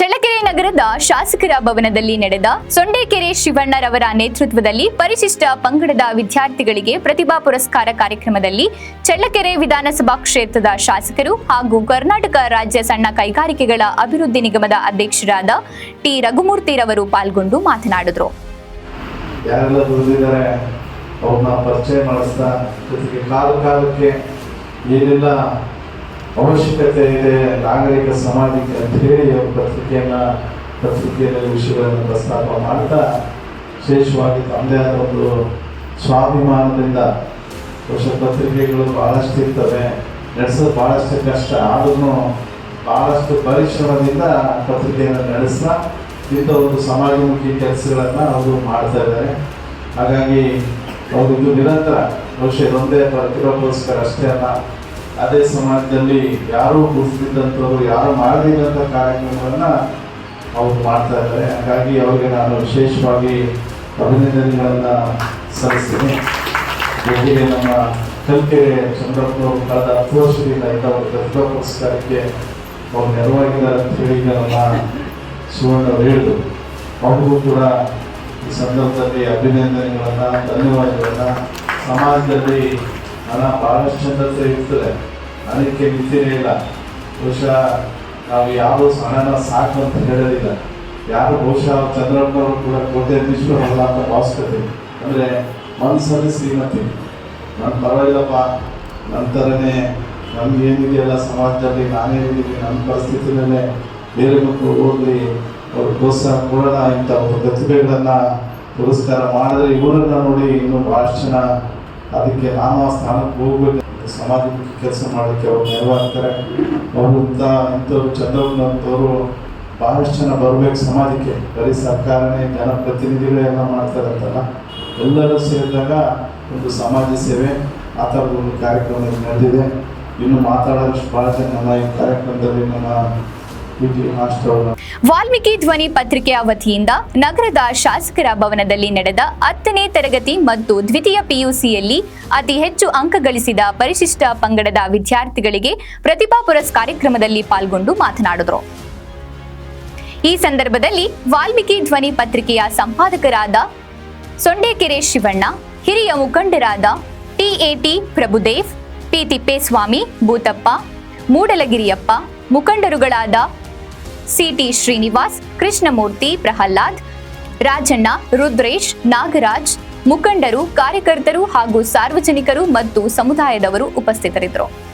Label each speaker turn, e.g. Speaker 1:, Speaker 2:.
Speaker 1: ಚಳ್ಳಕೆರೆ ನಗರದ ಶಾಸಕರ ಭವನದಲ್ಲಿ ನಡೆದ ಸೊಂಡೇಕೆರೆ ಶಿವಣ್ಣರವರ ನೇತೃತ್ವದಲ್ಲಿ ಪರಿಶಿಷ್ಟ ಪಂಗಡದ ವಿದ್ಯಾರ್ಥಿಗಳಿಗೆ ಪ್ರತಿಭಾ ಪುರಸ್ಕಾರ ಕಾರ್ಯಕ್ರಮದಲ್ಲಿ ಚಳ್ಳಕೆರೆ ವಿಧಾನಸಭಾ ಕ್ಷೇತ್ರದ ಶಾಸಕರು ಹಾಗೂ ಕರ್ನಾಟಕ ರಾಜ್ಯ ಸಣ್ಣ ಕೈಗಾರಿಕೆಗಳ ಅಭಿವೃದ್ಧಿ ನಿಗಮದ ಅಧ್ಯಕ್ಷರಾದ ಟಿ ರಘುಮೂರ್ತಿರವರು ಪಾಲ್ಗೊಂಡು ಮಾತನಾಡಿದರು.
Speaker 2: ಪರಿಚಯ ಅವಶ್ಯಕತೆ ಇದೆ ನಾಗರಿಕ ಸಮಾಜಕ್ಕೆ ಅಂತ ಹೇಳಿ ಅವರು ಪತ್ರಿಕೆಯನ್ನ, ಪತ್ರಿಕೆಯಲ್ಲಿ ವಿಷಯಗಳನ್ನು ಪ್ರಸ್ತಾಪ ಮಾಡ್ತಾ, ವಿಶೇಷವಾಗಿ ತಮ್ಮದೇ ಆದ ಒಂದು ಸ್ವಾಭಿಮಾನದಿಂದ ವರ್ಷ ಪತ್ರಿಕೆಗಳು ಬಹಳಷ್ಟು ಇರ್ತವೆ. ನಡೆಸೋದು ಬಹಳಷ್ಟು ಕಷ್ಟ. ಆದ್ರೂ ಬಹಳಷ್ಟು ಪರಿಶ್ರಮದಿಂದ ಪತ್ರಿಕೆಯನ್ನು ನಡೆಸ್ತಾ, ಇಂಥ ಒಂದು ಸಮಾಜಮುಖಿ ಕೆಲಸಗಳನ್ನ ಅವರು ಮಾಡ್ತಾ ಇದ್ದಾರೆ. ಹಾಗಾಗಿ ಅವರು ನಿರಂತರ, ಬಹುಶಃ ಇದೊಂದೇ ಪ್ರತಿಭಾಗೋಸ್ಕರ ಅಷ್ಟೇ ಅಲ್ಲ. ಅದೇ ಸಮಾಜದಲ್ಲಿ ಯಾರೂ ಗುರುತಿದ್ದಂಥವ್ರು ಯಾರು ಮಾಡದಿದ್ದಂಥ ಕಾರ್ಯಕ್ರಮಗಳನ್ನು ಅವರು ಮಾಡ್ತಾ ಇದ್ದಾರೆ. ಹಾಗಾಗಿ ಅವರಿಗೆ ನಾನು ವಿಶೇಷವಾಗಿ ಅಭಿನಂದನೆಗಳನ್ನು ಸಲ್ಲಿಸ್ತೀನಿ. ಜೊತೆಗೆ ನಮ್ಮ ಕಲ್ಕೆರೆ ಚಂದ್ರಪ್ಪನವರು ಕಳೆದ ಹತ್ತು ವರ್ಷದಿಂದ ಇದ್ದ ಅವರು ಪ್ರತಿಭಾ ಪುರಸ್ಕಾರಕ್ಕೆ ಅವ್ರು ನೆರವಾಗಿದ್ದಾರೆ ಅಂತ ಹೇಳಿ ನಮ್ಮ ಸುವರ್ಣ ಹೇಳಿದ್ರು. ಅವ್ರಿಗೂ ಕೂಡ ಈ ಸಂದರ್ಭದಲ್ಲಿ ಅಭಿನಂದನೆಗಳನ್ನು, ಧನ್ಯವಾದಗಳನ್ನು. ಸಮಾಜದಲ್ಲಿ ಹಣ ಬಹಳಷ್ಟು ಜನತೆ ಇರ್ತದೆ. ಅದಕ್ಕೆ ಮಿತಿನೇ ಇಲ್ಲ. ಬಹುಶಃ ನಾವು ಯಾರು ಹಣನ ಸಾಕು ಅಂತ ಹೇಳೋದಿಲ್ಲ ಯಾರು ಬಹುಶಃ ಚಂದ್ರಪ್ಪನವರು ಕೂಡ ಕೋಟೆ ಅಲ್ಲ ಅಂತ ಭಾವಿಸ್ಕೊತೀವಿ ಅಂದರೆ ಮನಸ್ಸಲ್ಲಿ ಶ್ರೀಮತಿ. ನಾನು ಪರವಾಗಿಲ್ಲಪ್ಪ. ನನ್ನ ಥರನೇ ನಮ್ಗೆ ಸಮಾಜದಲ್ಲಿ ಸಮಾಜದಲ್ಲಿ ನಾನೇನಿದ್ದೀನಿ ನನ್ನ ಪರಿಸ್ಥಿತಿನಲ್ಲೇ ಬೇರೆ ಮಕ್ಕಳು ಓದಲಿ ಅವ್ರ ಪ್ರೋತ್ಸಾಹ ಕೊಡೋಣ, ಇಂಥ ಒಂದು ಪ್ರತಿಭೆಗಳನ್ನು ಪುರಸ್ಕಾರ ಮಾಡಿದ್ರೆ ಇವರನ್ನ ನೋಡಿ ಇನ್ನೂ ಭಾಳಷ್ಟು ಜನ ಅದಕ್ಕೆ ನಾನು ಆ ಸ್ಥಾನಕ್ಕೆ ಹೋಗ್ಬೇಕು ಸಮಾಜಮುಖಿ ಕೆಲಸ ಮಾಡೋಕ್ಕೆ ಅವ್ರು ನೆರವಾಗ್ತಾರೆ. ಅವರು ಇಂಥ ಇಂಥವ್ರು ಬಹಳಷ್ಟು ಜನ ಬರಬೇಕು ಸಮಾಜಕ್ಕೆ. ಬರೀ ಸರ್ಕಾರನೇ, ಜನಪ್ರತಿನಿಧಿಗಳೇ ಎಲ್ಲ ಮಾಡ್ತಾರೆ ಅಂತಲ್ಲ. ಎಲ್ಲರೂ ಸೇರಿದಾಗ ಒಂದು ಸಮಾಜ ಸೇವೆ. ಆ ಥರದ ಒಂದು ಕಾರ್ಯಕ್ರಮ ನಡೆದಿದೆ. ಇನ್ನು ಮಾತಾಡೋಷ್ಟು ಭಾಳ ಜನ ನಮ್ಮ ಈ ಕಾರ್ಯಕ್ರಮದಲ್ಲಿ ನಮ್ಮ
Speaker 1: ವಾಲ್ಮೀಕಿ ಧ್ವನಿ ಪತ್ರಿಕೆಯ ವತಿಯಿಂದ ನಗರದ ಶಾಸಕರ ಭವನದಲ್ಲಿ ನಡೆದ ಹತ್ತನೇ ತರಗತಿ ಮತ್ತು ದ್ವಿತೀಯ ಪಿಯುಸಿಯಲ್ಲಿ ಅತಿ ಹೆಚ್ಚು ಅಂಕ ಗಳಿಸಿದ ಪರಿಶಿಷ್ಟ ಪಂಗಡದ ವಿದ್ಯಾರ್ಥಿಗಳಿಗೆ ಪ್ರತಿಭಾ ಪುರಸ್ ಕಾರ್ಯಕ್ರಮದಲ್ಲಿ ಪಾಲ್ಗೊಂಡು ಮಾತನಾಡಿದರು. ಈ ಸಂದರ್ಭದಲ್ಲಿ ವಾಲ್ಮೀಕಿ ಧ್ವನಿ ಪತ್ರಿಕೆಯ ಸಂಪಾದಕರಾದ ಸೊಂಡೇಕೆರೆ ಶಿವಣ್ಣ, ಹಿರಿಯ ಮುಖಂಡರಾದ T A T Prabhudev P Thippeswamy, Bhoothappa, Mudalagiriyappa, ಮುಖಂಡರುಗಳಾದ C T Srinivas Krishnamurthy Prahlad Rajanna Rudresh Nagaraj ಮುಖಂಡರು ಕಾರ್ಯಕರ್ತರು ಹಾಗೂ ಸಾರ್ವಜನಿಕರು ಮತ್ತು ಸಮುದಾಯದವರು ಉಪಸ್ಥಿತರಿದ್ದರು.